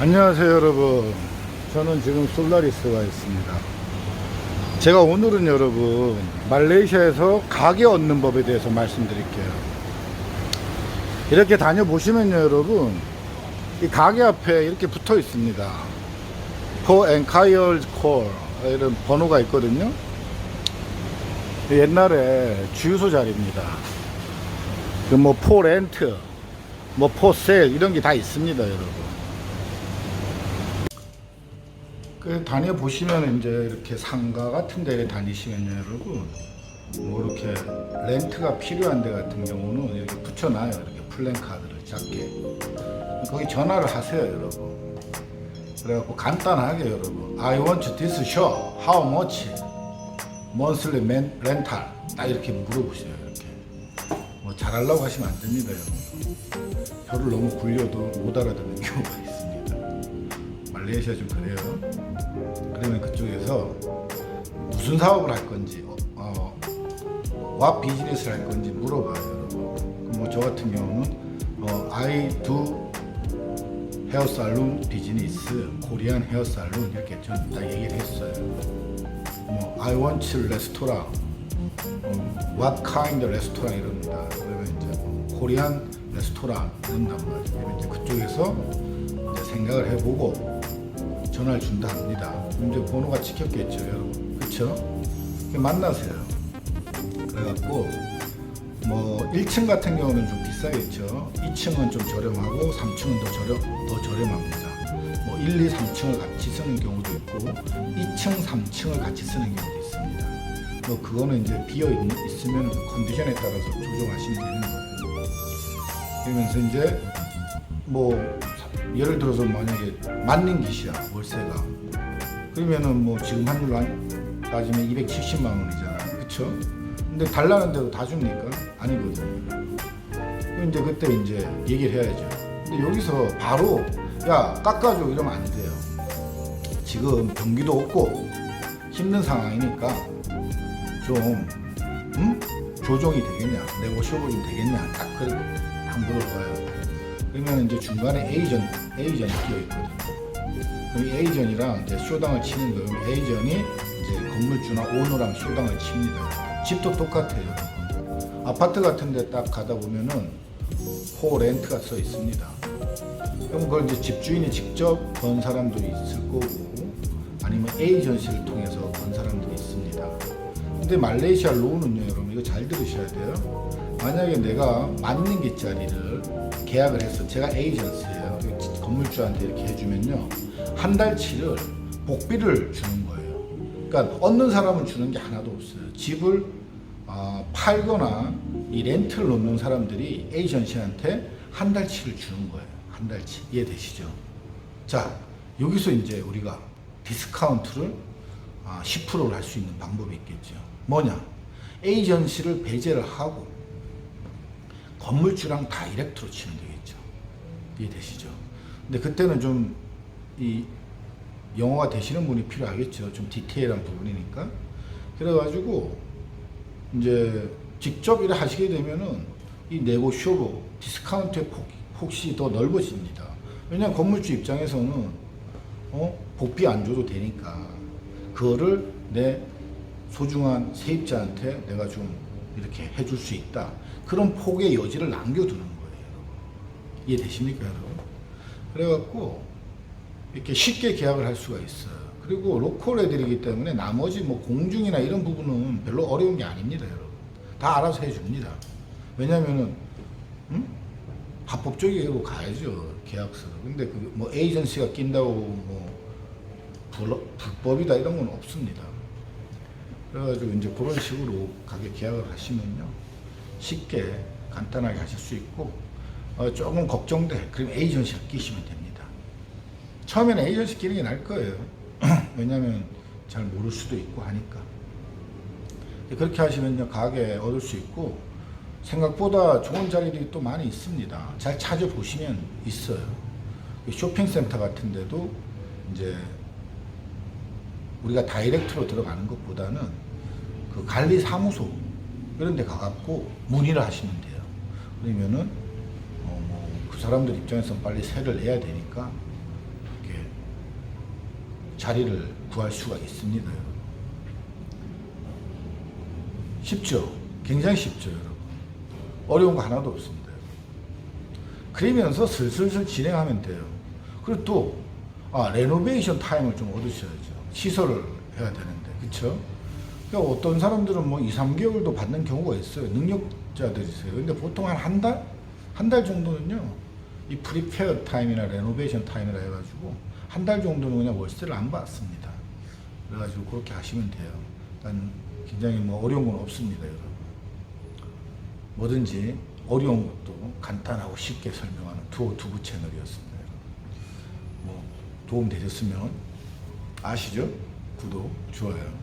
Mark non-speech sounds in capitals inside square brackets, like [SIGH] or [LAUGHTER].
안녕하세요 여러분. 저는 지금 솔라리스가 있습니다. 제가 오늘은 여러분 말레이시아에서 가게 얻는 법에 대해서 말씀드릴게요. 이렇게 다녀보시면요 여러분 이 가게 앞에 이렇게 붙어 있습니다. For Enquiries Call 이런 번호가 있거든요. 옛날에 주유소 자리입니다. 그 뭐 포 렌트 뭐 포 셀 이런 게 다 있습니다 여러분 그 다녀 보시면 이제 이렇게 상가 같은 데를 다니시면요 여러분. 뭐 이렇게 렌트가 필요한 데 같은 경우는 이렇게 붙여놔요. 이렇게 플랜카드를 작게. 거기 전화를 하세요 여러분. 그래갖고 간단하게 여러분. I want this show how much? Monthly rental. 딱 이렇게 물어보세요 이렇게. 뭐 잘하려고 하시면 안 됩니다 여러분. 혀를 너무 굴려도 못 알아듣는 경우가 있습니다. 말레이시아 좀 그래요 그러면 그쪽에서 무슨 사업을 할 건지 어, 와 비즈니스를 할 건지 물어봐요 여러분. 뭐 저 같은 경우는 어, I do 헤어 살론 비즈니스 코리안 헤어 살론 이렇게 전 다 얘기를 했어요. 뭐 I want 레스토랑 음, what kind 레스토랑 이럽니다. 그러면 이제 뭐 코리안 레스토랑 이런단 말이에요. 이제 그쪽에서 이제 생각을 해보고 전화를 준다 합니다. 이제 번호가 찍혔겠죠, 여러분. 그쵸? 만나세요. 그래갖고, 뭐, 1층 같은 경우는 좀 비싸겠죠. 2층은 좀 저렴하고, 3층은 더 저렴, 더 저렴합니다. 뭐, 1, 2, 3층을 같이 쓰는 경우도 있고, 2층, 3층을 같이 쓰는 경우도 있습니다. 뭐, 그거는 이제 비어 있, 있으면 그 컨디션에 따라서 조정하시면 되는 거예요. 그러면서 이제, 뭐, 예를 들어서 만약에 만년 기시야 월세가. 그러면은 뭐 지금 환율로 한- 따지면 270만 원이잖아요 그쵸? 근데 달라는 대로 다 줍니까? 아니거든요. 그럼 이제 그때 이제 얘기를 해야죠. 근데 여기서 바로 야 깎아줘 이러면 안 돼요. 지금 경기도 없고 힘든 상황이니까 좀 음? 조정이 되겠냐? 네고쇼블 좀 되겠냐? 딱 그렇게 딱 물어봐요 그러면 이제 중간에 에이전 에이전이 끼어 있거든요. 그럼 이 에이전이랑 이제 쇼당을 치는 거예요. 에이전이 이제 건물주나 오너랑 쇼당을 칩니다. 집도 똑같아요. 아파트 같은 데 딱 가다 보면은 호 렌트가 써 있습니다. 그럼 그걸 이제 집주인이 직접 건 사람도 있을 거고 아니면 에이전시를 통해서 건 사람들이 있습니다. 근데 말레이시아 로우는요, 여러분 이거 잘 들으셔야 돼요. 만약에 내가 만년 기짜리를 계약을 해서 제가 에이전시예요. 그 건물주한테 이렇게 해주면요, 한 달치를 복비를 주는 거예요. 그러니까 얻는 사람은 주는 게 하나도 없어요. 집을 아, 팔거나 이 렌트를 놓는 사람들이 에이전시한테 한 달치를 주는 거예요. 한 달치 이해되시죠? 자 여기서 이제 우리가 디스카운트를 아, 10%를 할 수 있는 방법이 있겠죠. 뭐냐? 에이전시를 배제를 하고 건물주랑 다이렉트로 치면 되겠죠. 이해되시죠? 근데 그때는 좀 이 영어가 되시는 분이 필요하겠죠. 좀 디테일한 부분이니까. 그래가지고 이제 직접 일을 하시게 되면은 이 네고쇼로 디스카운트의 폭, 폭이 더 넓어집니다. 왜냐하면 건물주 입장에서는 어? 복비 안 줘도 되니까 그거를 내 소중한 세입자한테 내가 좀 이렇게 해줄 수 있다. 그런 폭의 여지를 남겨두는 거예요. 이해되십니까, 여러분? 그래갖고 이렇게 쉽게 계약을 할 수가 있어요. 그리고 로컬 애들이기 때문에 나머지 뭐 공중이나 이런 부분은 별로 어려운 게 아닙니다, 여러분. 다 알아서 해줍니다. 왜냐면은, 음? 합법적으로 가야죠, 계약서를. 근데 그 뭐 에이전시가 낀다고 뭐 불, 불법이다 이런 건 없습니다. 그래가지고 이제 그런 식으로 가게 계약을 하시면요 쉽게 간단하게 하실 수 있고 어, 조금 걱정돼 그럼 에이전시를 끼시면 됩니다. 처음에는 에이전시 끼는 게 나을 거예요. [CLEARS THROAT] 왜냐하면 잘 모를 수도 있고 하니까 그렇게 하시면요 가게 얻을 수 있고 생각보다 좋은 자리들이 또 많이 있습니다. 잘 찾아보시면 있어요. 쇼핑센터 같은 데도 이제 우리가 다이렉트로 들어가는 것보다는 그 관리 사무소 이런 데 가갖고 문의를 하시면 돼요. 그러면은 어, 뭐 그 사람들 입장에서 빨리 세를 내야 되니까 자리를 구할 수가 있습니다. 쉽죠? 굉장히 쉽죠, 여러분. 어려운 거 하나도 없습니다. 그러면서 슬슬슬 진행하면 돼요. 그리고 또, 아, 레노베이션 타임을 좀 얻으셔야죠. 시설을 해야 되는데, 그쵸? 그러니까 어떤 사람들은 뭐 2, 3개월도 받는 경우가 있어요. 능력자들이세요. 근데 보통 한 한 달? 한 달 정도는요, 이 프리페어 타임이나 레노베이션 타임이라 해가지고, 한 달 정도는 그냥 월세를 안 받습니다. 그래가지고 그렇게 하시면 돼요. 난 굉장히 뭐 어려운 건 없습니다, 여러분. 뭐든지 어려운 것도 간단하고 쉽게 설명하는 투어 두부 채널이었습니다. 여러분. 뭐 도움 되셨으면 아시죠? 구독, 좋아요